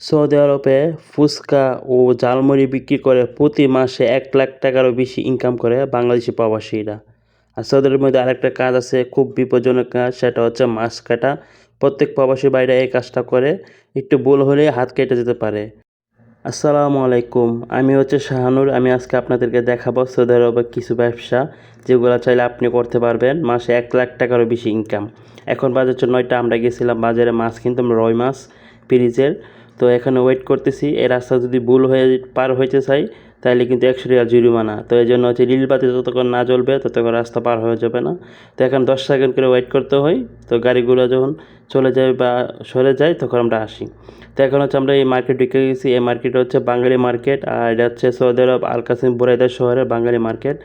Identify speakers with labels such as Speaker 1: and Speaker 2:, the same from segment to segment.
Speaker 1: Saudi আরবে ফুচকা ও ঝালমুড়ি বিক্রি করে প্রতি মাসে এক লাখ টাকারও বেশি ইনকাম করে বাংলাদেশি প্রবাসীরা। আর সৌদি আরবের মধ্যে আরেকটা কাজ আছে, খুব বিপজ্জনক কাজ, সেটা হচ্ছে মাছ কাটা। প্রত্যেক প্রবাসী বাইরে এই কাজটা করে, একটু ভুল হলে হাত কেটে যেতে পারে। আসসালামু আলাইকুম, আমি হচ্ছে শাহানুর, আমি আজকে আপনাদেরকে দেখাবো সৌদি আরবের কিছু ব্যবসা যেগুলো চাইলে আপনি করতে পারবেন, মাসে এক লাখ টাকারও বেশি ইনকাম এখন বাজার নয়টা, আমরা গেছিলাম বাজারে মাছ কিনতাম, রয় মাছ পিরিজের তো এখানে ওয়েট করতেছি। এই রাস্তা যদি ভুল হয়ে পার হইতে চাই তাহলে কিন্তু একশো টাকা জরিমানা। তো এই জন্য হচ্ছে রিল বাতি যতক্ষণ না জ্বলবে, ততক্ষণ রাস্তা পার হয়ে যাবে না। তো এখন দশ সেকেন্ড করে ওয়েট করতে হয়। তো গাড়িগুলো যখন চলে যায় বা সরে যায়, তখন আমরা আসি। তো এখন হচ্ছে আমরা এই মার্কেট ঢুকে গেছি। এই মার্কেট হচ্ছে বাঙালি মার্কেট আর এটা হচ্ছে সৌদি আরব আল কাসিম বোরাইদার শহরের বাঙালি মার্কেট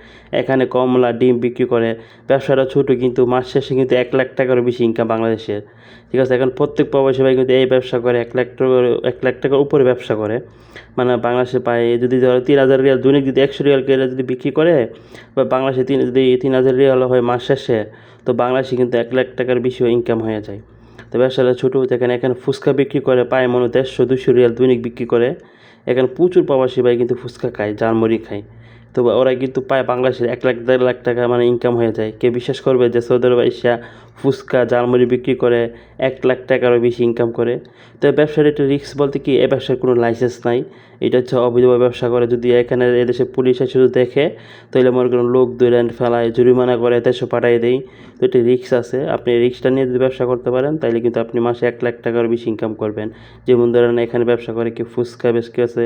Speaker 1: এখানে কমলা, ডিম বিক্রি করে। ব্যবসাটা ছোটো কিন্তু মাস শেষে কিন্তু এক লাখ টাকারও বেশি ইনকাম বাংলাদেশের। ঠিক আছে, এখন প্রত্যেক প্রবাসী ভাই কিন্তু এই ব্যবসা করে, এক লাখ টাকার এক লাখ টাকার উপরে ব্যবসা করে। মানে বাংলাদেশে পায় যদি ধরো তিন হাজার রিয়াল, দৈনিক যদি একশো রিয়াল করে যদি বিক্রি করে, বা বাংলাদেশে তিন, যদি তিন হাজার রিয়াল হয় মাস শেষে, তো বাংলাদেশে কিন্তু এক লাখ টাকার বেশিও ইনকাম হয়ে যায়। তো ব্যবসাটা ছোটো এখানে এখানে ফুচকা বিক্রি করে, পায় মনে দেড়শো দুশো রিয়াল দৈনিক বিক্রি করে। এখানে প্রচুর প্রবাসী ভাই কিন্তু ফুচকা খায় জারমরি খায়। তো ওরা কিন্তু পায় বাংলাদেশের এক লাখ, দেড় লাখ টাকা মানে ইনকাম হয়ে যায়। কে বিশ্বাস করবে যে Saudi Arab Asia phuchka jhalmuri বিক্রি করে এক লাখ টাকারও বেশি ইনকাম করে। তো ব্যবসার একটা রিস্ক বলতে কি, এ ব্যবসার কোনো লাইসেন্স নাই। এটা হচ্ছে অবৈধ ব্যবসা করে। যদি এখানে এদেশে পুলিশ শুধু দেখে, তাহলে মনে করেন লোক দৈরান ফেলায়, জরিমানা করে দেশে পাঠাই দেয় তো এটা রিক্স আছে। আপনি রিক্সটা নিয়ে যদি ব্যবসা করতে পারেন, তাহলে কিন্তু আপনি মাসে এক লাখ টাকার বেশি ইনকাম করবেন। যেমন ধরেন এখানে ব্যবসা করে কেউ ফুচকা বেশি আছে,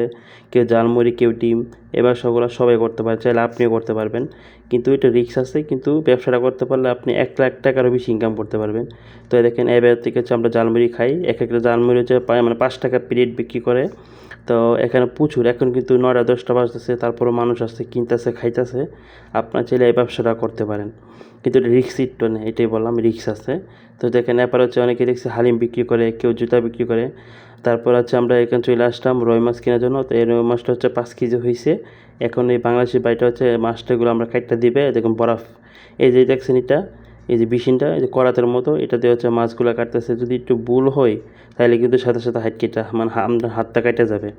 Speaker 1: কেউ জালমুড়ি কেউ ডিম এ ব্যবসাগুলো সবাই করতে পারে, চাইলে আপনিও করতে পারবেন। কিন্তু এটা রিক্স আছে, কিন্তু ব্যবসাটা করতে পারলে আপনি এক লাখ টাকারও বেশি ইনকাম করতে পারবেন। তো দেখেন এবার থেকে হচ্ছে আমরা জালমুড়ি খাই। এক একটা জালমুড়ি হচ্ছে মানে পাঁচ টাকা পিরিয়ড বিক্রি করে। তো এখানে প্রচুর, এখন কিন্তু নয়টা দশটা বাজতেছে, তারপরও মানুষ আসছে, কিনতেছে, খাইতেছে। আপনার চাইলে এই ব্যবসাটা করতে পারেন। কিন্তু এটা রিক্স একটু নেই, এটাই বললাম রিক্স আছে। তো দেখেন, এরপর হচ্ছে অনেকে দেখছি হালিম বিক্রি করে, কেউ জুতা বিক্রি করে। তারপর হচ্ছে আমরা এখানে চলে আসলাম রয় মাছ কেনার জন্য। তো এই রয় মাছটা হচ্ছে পাঁচ কেজি হয়েছে এখন এই বাংলাদেশের বাড়িটা হচ্ছে মাছটাগুলো আমরা কাটটা দিবে, দেখুন বরফ। এই যে দেখছেন এটা এই যে বিশিনটা, এই যে করাতের মতো, এটা দিয়ে হচ্ছে মাছগুলো কাটতেছে। যদি একটু ভুল হয়, তাহলে কিন্তু সাথে সাথে হাত কেটা মানে আপনার হাতটা কাটে যাবে।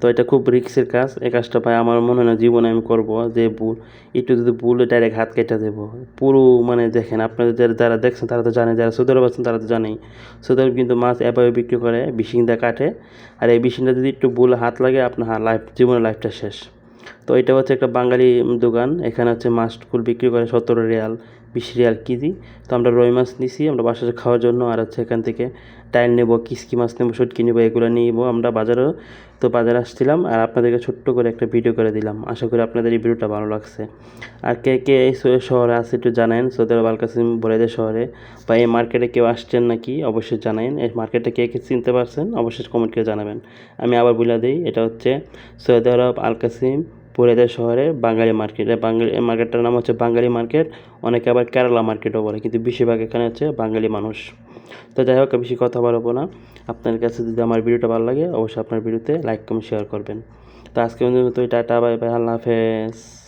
Speaker 1: তো এটা খুব রিক্সের কাজ। এই কাজটা ভাই আমার মনে হয় না জীবনে আমি করব, যে ভুল, একটু যদি ভুল ডাইরেক্ট হাত কেটে দেবো। পুরো মানে দেখেন, আপনাদের যারা দেখছেন, তারা তো জানে, যারা সুদর আছেন, তারা তো জানেই। সুদর কিন্তু মাছ এভাবে বিক্রি করে বিশিংটা কাটে। আর এই বিশিংটা যদি একটু ভুল হাত লাগে, আপনার লাইফ জীবনের লাইফটা শেষ। তো এটা হচ্ছে একটা বাঙালি দোকান। এখানে হচ্ছে মাছ ফুল বিক্রি করে সতেরো রিয়াল। বিশ রিয়াল কেজি। তো আমরা রুই মাছ নিছি, আমরা বাসায় খাওয়ার জন্য, আর হচ্ছে এখান থেকে টাইল নেব, কিসকি মাছ নেব, শুটকি নেব, এগুলো নিবো। আমরা বাজারেও, তো বাজারে আসছিলাম, আর আপনাদেরকে ছোট্ট করে একটা ভিডিও করে দিলাম। আশা করি আপনাদের এই ভিডিওটা ভালো লাগছে। আর কে কে এই শহরে আছে একটু জানান সৌদি আরব আল কাসিম বরেদের শহরে, বা এই মার্কেটে কেউ আসছেন নাকি, অবশ্যই জানান এই মার্কেটে কে কে চিনতে পারছেন, অবশ্যই কমেন্ট করে জানাবেন। আমি আবার বলে দিই, এটা হচ্ছে সৌদি আরব আল পুরেদের শহরে বাঙালি মার্কেট। বাঙালি মার্কেটটার নাম হচ্ছে বাঙালি মার্কেট। অনেকে আবার কেরালা মার্কেটও বলে, কিন্তু বেশিরভাগ এখানে হচ্ছে বাঙালি মানুষ। তো যাই হোক বেশি কথা বলব না। আপনার কাছে যদি আমার ভিডিওটা ভালো লাগে, অবশ্যই আপনার ভিডিওতে লাইক, কমেন্ট শেয়ার করবেন। তো আজকে তো টাটা, বাই বাই, আল্লাহ হাফেজ।